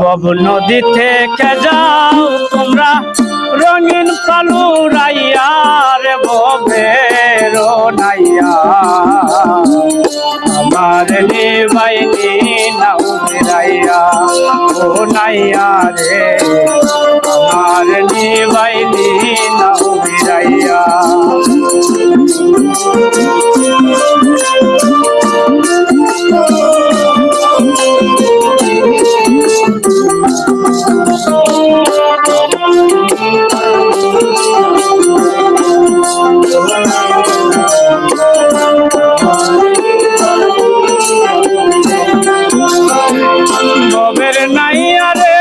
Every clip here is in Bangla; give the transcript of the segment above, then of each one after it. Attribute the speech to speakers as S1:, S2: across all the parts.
S1: ববু নদী থেকে যাও তোমরা, রঙিন কালু রাইয়া রে ববের নাইয়া। আমার নিবাই নাও রাইয়া ও নাইয়া রে। আমার নিবাই নাও রাইয়া ববের নাইয়া রে।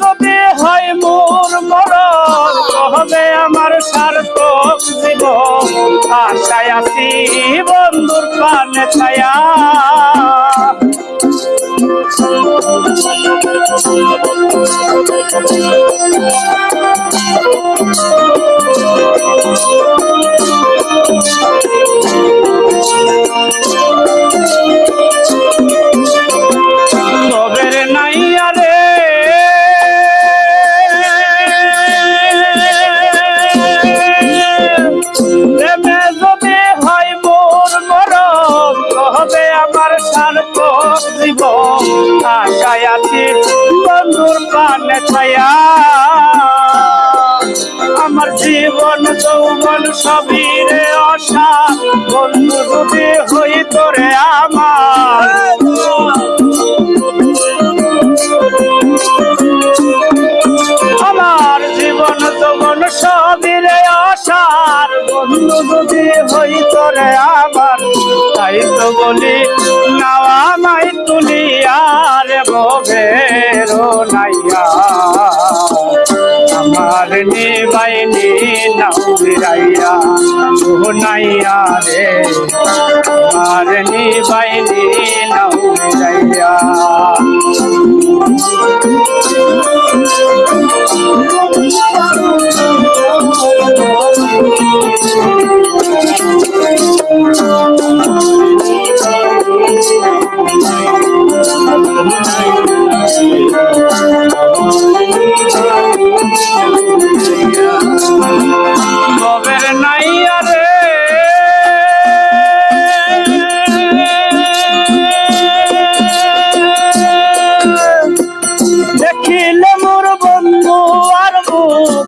S1: যদি হয় মোর মরণ হবে আমার সার্থক জীবন আশায় আছি বন্ধুর পানে ছায়া। ববের হবে আমার সার্থ জীবন আশায় বন্ধুর পানে ছায়া। আমার জীবন যৌবন সবই রে অসা বন্ধু যদি হই তোরে আমার। আমার জীবন যৌবন সবই রে আশার। বন্ধু যদি হই তোরে আমার তাই তো বলি, নাওয়া নাই তুলিয়ার ববের নাইয়া আমার নিবাই নি নাও বিরাইয়া ও নাইয়া রে আমার নিবাই